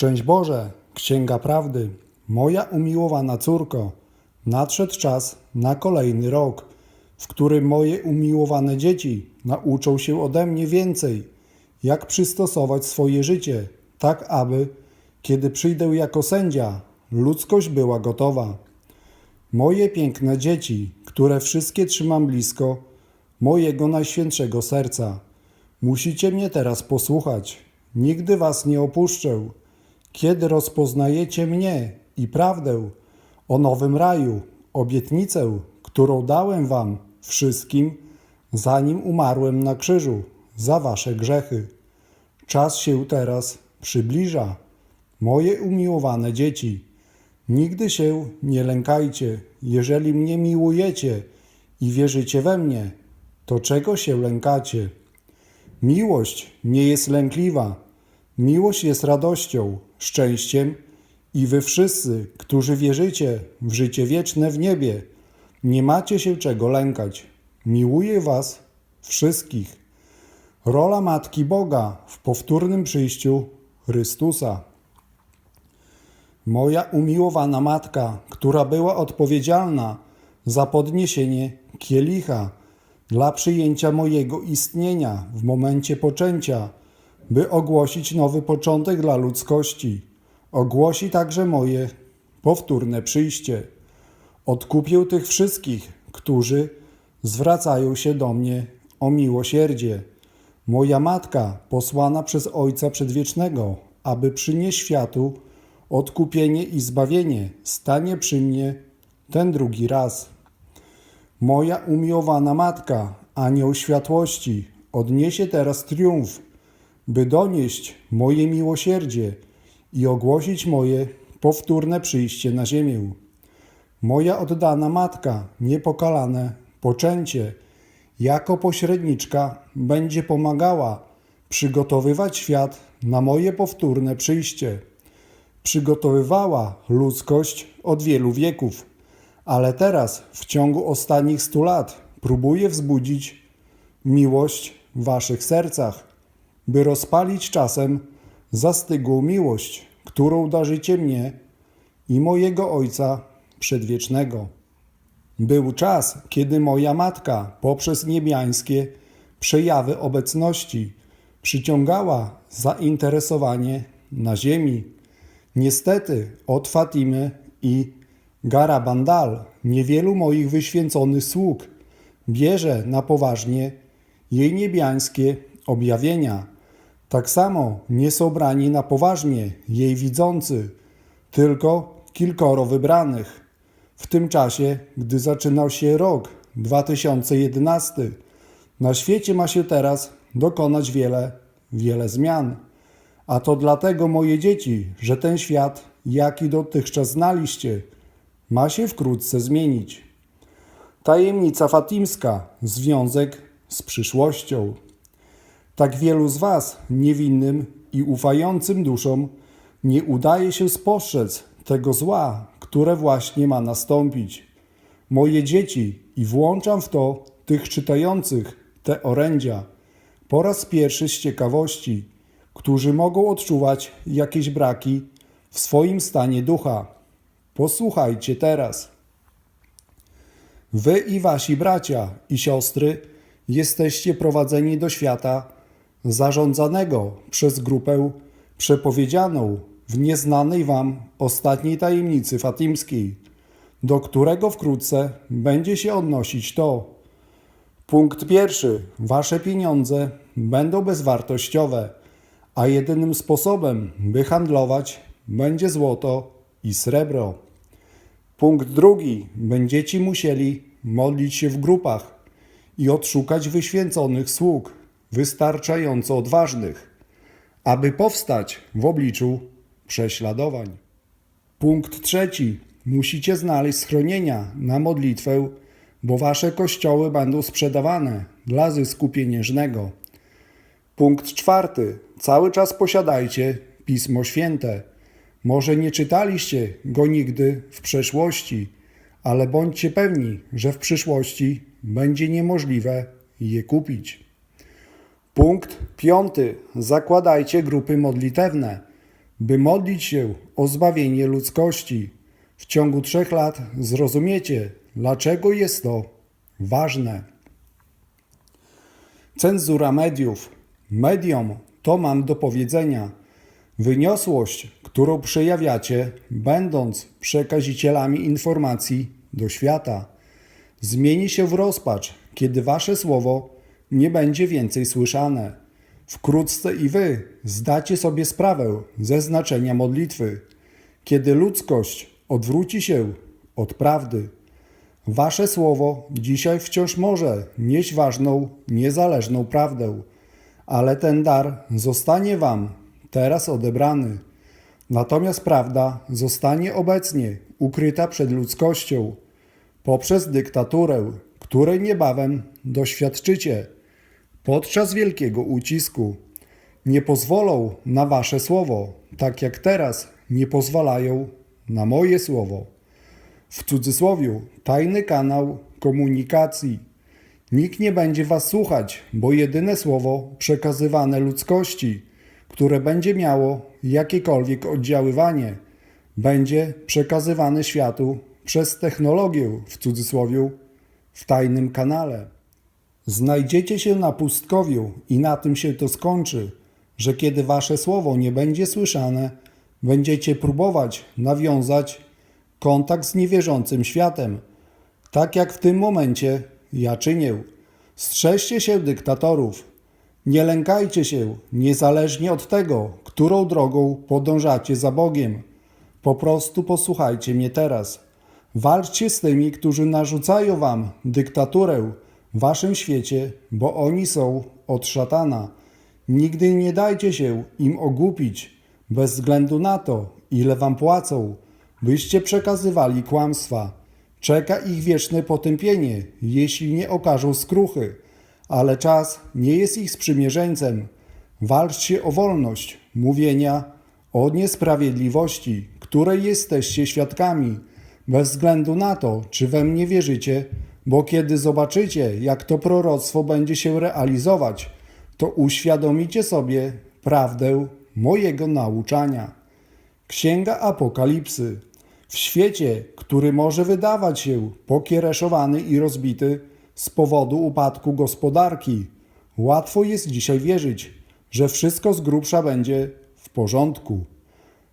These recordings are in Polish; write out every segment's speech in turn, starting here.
Szczęść Boże, Księga Prawdy, moja umiłowana córko, nadszedł czas na kolejny rok, w którym moje umiłowane dzieci nauczą się ode mnie więcej, jak przystosować swoje życie, tak aby, kiedy przyjdę jako sędzia, ludzkość była gotowa. Moje piękne dzieci, które wszystkie trzymam blisko mojego najświętszego serca, musicie mnie teraz posłuchać. Nigdy was nie opuszczę. Kiedy rozpoznajecie mnie i prawdę o nowym raju, obietnicę, którą dałem wam wszystkim, zanim umarłem na krzyżu za wasze grzechy. Czas się teraz przybliża. Moje umiłowane dzieci, nigdy się nie lękajcie. Jeżeli mnie miłujecie i wierzycie we mnie, to czego się lękacie? Miłość nie jest lękliwa. Miłość jest radością, szczęściem i wy wszyscy, którzy wierzycie w życie wieczne w niebie, nie macie się czego lękać. Miłuję was wszystkich. Rola Matki Boga w powtórnym przyjściu Chrystusa. Moja umiłowana matka, która była odpowiedzialna za podniesienie kielicha dla przyjęcia mojego istnienia w momencie poczęcia, by ogłosić nowy początek dla ludzkości, ogłosi także moje powtórne przyjście. Odkupię tych wszystkich, którzy zwracają się do mnie o miłosierdzie. Moja matka, posłana przez Ojca Przedwiecznego, aby przynieść światu odkupienie i zbawienie, stanie przy mnie ten drugi raz. Moja umiłowana matka, anioł światłości, odniesie teraz triumf, by donieść moje miłosierdzie i ogłosić moje powtórne przyjście na ziemię. Moja oddana matka, niepokalane poczęcie, jako pośredniczka będzie pomagała przygotowywać świat na moje powtórne przyjście. Przygotowywała ludzkość od wielu wieków, ale teraz, w ciągu ostatnich stu lat, próbuje wzbudzić miłość w waszych sercach, by rozpalić czasem zastygłą miłość, którą darzycie mnie i mojego Ojca Przedwiecznego. Był czas, kiedy moja matka poprzez niebiańskie przejawy obecności przyciągała zainteresowanie na ziemi. Niestety od Fatimy i Garabandal niewielu moich wyświęconych sług bierze na poważnie jej niebiańskie objawienia. Tak samo nie są brani na poważnie jej widzący, tylko kilkoro wybranych. W tym czasie, gdy zaczynał się rok 2011, na świecie ma się teraz dokonać wiele, wiele zmian. A to dlatego, moje dzieci, że ten świat, jaki dotychczas znaliście, ma się wkrótce zmienić. Tajemnica fatimska, związek z przyszłością. Tak wielu z Was, niewinnym i ufającym duszom, nie udaje się spostrzec tego zła, które właśnie ma nastąpić. Moje dzieci, i włączam w to tych czytających te orędzia, po raz pierwszy z ciekawości, którzy mogą odczuwać jakieś braki w swoim stanie ducha. Posłuchajcie teraz. Wy i wasi bracia i siostry jesteście prowadzeni do świata zarządzanego przez grupę przepowiedzianą w nieznanej wam ostatniej tajemnicy fatimskiej, do którego wkrótce będzie się odnosić to. Punkt pierwszy. Wasze pieniądze będą bezwartościowe, a jedynym sposobem, by handlować, będzie złoto i srebro. Punkt drugi. Będziecie musieli modlić się w grupach i odszukać wyświęconych sług, wystarczająco odważnych, aby powstać w obliczu prześladowań. Punkt trzeci. Musicie znaleźć schronienia na modlitwę, bo wasze kościoły będą sprzedawane dla zysku pieniężnego. Punkt czwarty. Cały czas posiadajcie Pismo Święte. Może nie czytaliście go nigdy w przeszłości, ale bądźcie pewni, że w przyszłości będzie niemożliwe je kupić. Punkt piąty. Zakładajcie grupy modlitewne. by modlić się o zbawienie ludzkości. W ciągu trzech lat zrozumiecie, dlaczego jest to ważne. Cenzura mediów. Mediom to mam do powiedzenia. Wyniosłość, którą przejawiacie, będąc przekazicielami informacji do świata, zmieni się w rozpacz, kiedy wasze słowo nie będzie więcej słyszane. Wkrótce i wy zdacie sobie sprawę ze znaczenia modlitwy, kiedy ludzkość odwróci się od prawdy. Wasze słowo dzisiaj wciąż może nieść ważną, niezależną prawdę, ale ten dar zostanie wam teraz odebrany. Natomiast prawda zostanie obecnie ukryta przed ludzkością poprzez dyktaturę, której niebawem doświadczycie podczas wielkiego ucisku. Nie pozwolą na wasze słowo, tak jak teraz nie pozwalają na moje słowo. W cudzysłowie tajny kanał komunikacji. Nikt nie będzie was słuchać, bo jedyne słowo przekazywane ludzkości, które będzie miało jakiekolwiek oddziaływanie, będzie przekazywane światu przez technologię w cudzysłowie w tajnym kanale. Znajdziecie się na pustkowiu i na tym się to skończy, że kiedy wasze słowo nie będzie słyszane, będziecie próbować nawiązać kontakt z niewierzącym światem, tak jak w tym momencie ja czynię. Strzeżcie się dyktatorów. Nie lękajcie się, niezależnie od tego, którą drogą podążacie za Bogiem. Po prostu posłuchajcie mnie teraz. Walczcie z tymi, którzy narzucają wam dyktaturę waszym świecie, bo oni są od szatana. Nigdy nie dajcie się im ogłupić, bez względu na to, ile wam płacą, byście przekazywali kłamstwa. Czeka ich wieczne potępienie, jeśli nie okażą skruchy, ale czas nie jest ich sprzymierzeńcem. Walczcie o wolność mówienia o niesprawiedliwości, której jesteście świadkami, bez względu na to, czy we mnie wierzycie, bo kiedy zobaczycie, jak to proroctwo będzie się realizować, to uświadomicie sobie prawdę mojego nauczania. Księga Apokalipsy. W świecie, który może wydawać się pokiereszowany i rozbity z powodu upadku gospodarki, łatwo jest dzisiaj wierzyć, że wszystko z grubsza będzie w porządku.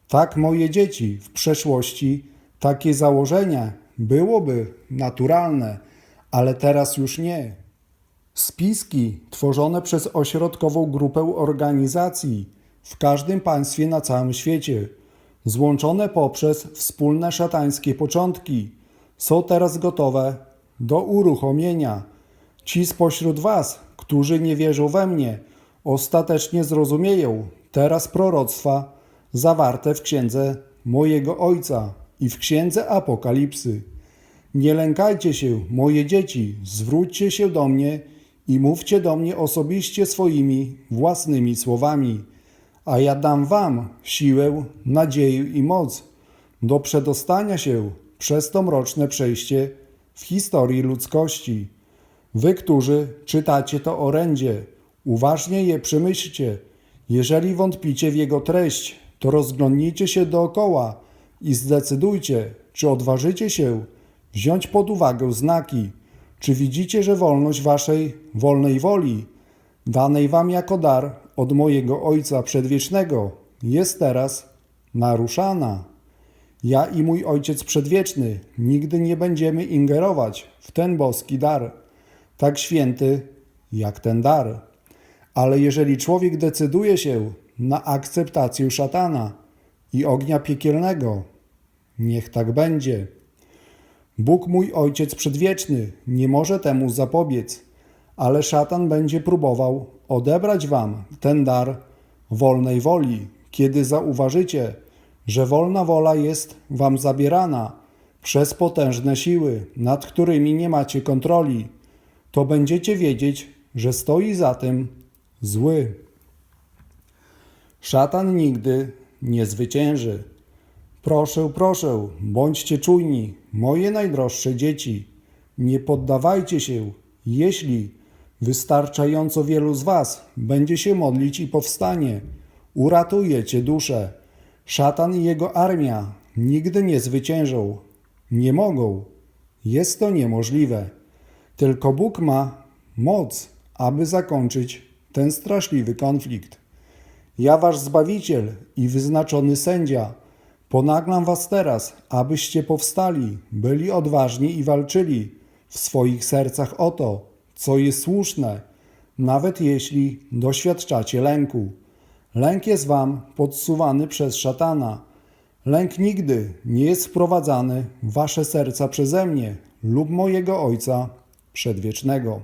Tak, moje dzieci, w przeszłości takie założenie byłoby naturalne, ale teraz już nie. Spiski tworzone przez ośrodkową grupę organizacji w każdym państwie na całym świecie, złączone poprzez wspólne szatańskie początki, są teraz gotowe do uruchomienia. Ci spośród Was, którzy nie wierzą we mnie, ostatecznie zrozumieją teraz proroctwa zawarte w księdze mojego Ojca i w księdze Apokalipsy. Nie lękajcie się, moje dzieci, zwróćcie się do mnie i mówcie do mnie osobiście swoimi własnymi słowami, a ja dam wam siłę, nadzieję i moc do przedostania się przez to mroczne przejście w historii ludzkości. Wy, którzy czytacie to orędzie, uważnie je przemyślcie. Jeżeli wątpicie w jego treść, to rozglądnijcie się dookoła i zdecydujcie, czy odważycie się wziąć pod uwagę znaki, czy widzicie, że wolność waszej wolnej woli, danej wam jako dar od mojego Ojca Przedwiecznego, jest teraz naruszana. Ja i mój Ojciec Przedwieczny nigdy nie będziemy ingerować w ten boski dar, tak święty jak ten dar. Ale jeżeli człowiek decyduje się na akceptację szatana i ognia piekielnego, niech tak będzie. Bóg mój Ojciec Przedwieczny nie może temu zapobiec, ale szatan będzie próbował odebrać wam ten dar wolnej woli, kiedy zauważycie, że wolna wola jest wam zabierana przez potężne siły, nad którymi nie macie kontroli, to będziecie wiedzieć, że stoi za tym zły. Szatan nigdy nie zwycięży. Proszę, proszę, bądźcie czujni, moje najdroższe dzieci. Nie poddawajcie się, jeśli wystarczająco wielu z Was będzie się modlić i powstanie. Uratujecie duszę. Szatan i jego armia nigdy nie zwyciężą. Nie mogą. Jest to niemożliwe. Tylko Bóg ma moc, aby zakończyć ten straszliwy konflikt. Ja, wasz Zbawiciel i wyznaczony sędzia, ponaglam was teraz, abyście powstali, byli odważni i walczyli w swoich sercach o to, co jest słuszne, nawet jeśli doświadczacie lęku. Lęk jest wam podsuwany przez szatana. Lęk nigdy nie jest wprowadzany w wasze serca przeze mnie lub mojego Ojca Przedwiecznego.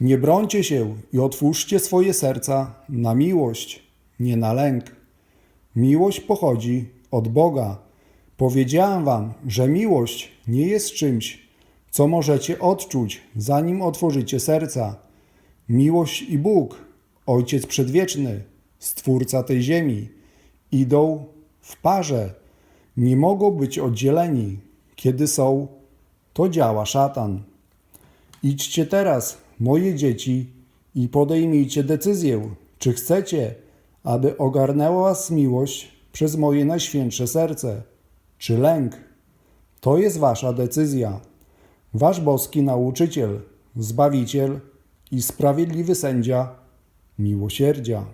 Nie brońcie się i otwórzcie swoje serca na miłość, nie na lęk. Miłość pochodzi od Boga. Powiedziałem wam, że miłość nie jest czymś, co możecie odczuć, zanim otworzycie serca. Miłość i Bóg, Ojciec Przedwieczny, Stwórca tej ziemi, idą w parze. Nie mogą być oddzieleni. Kiedy są, to działa szatan. Idźcie teraz, moje dzieci, i podejmijcie decyzję, czy chcecie, aby ogarnęła was miłość przez moje najświętsze serce, czy lęk. To jest wasza decyzja. Wasz boski nauczyciel, zbawiciel i sprawiedliwy sędzia miłosierdzia.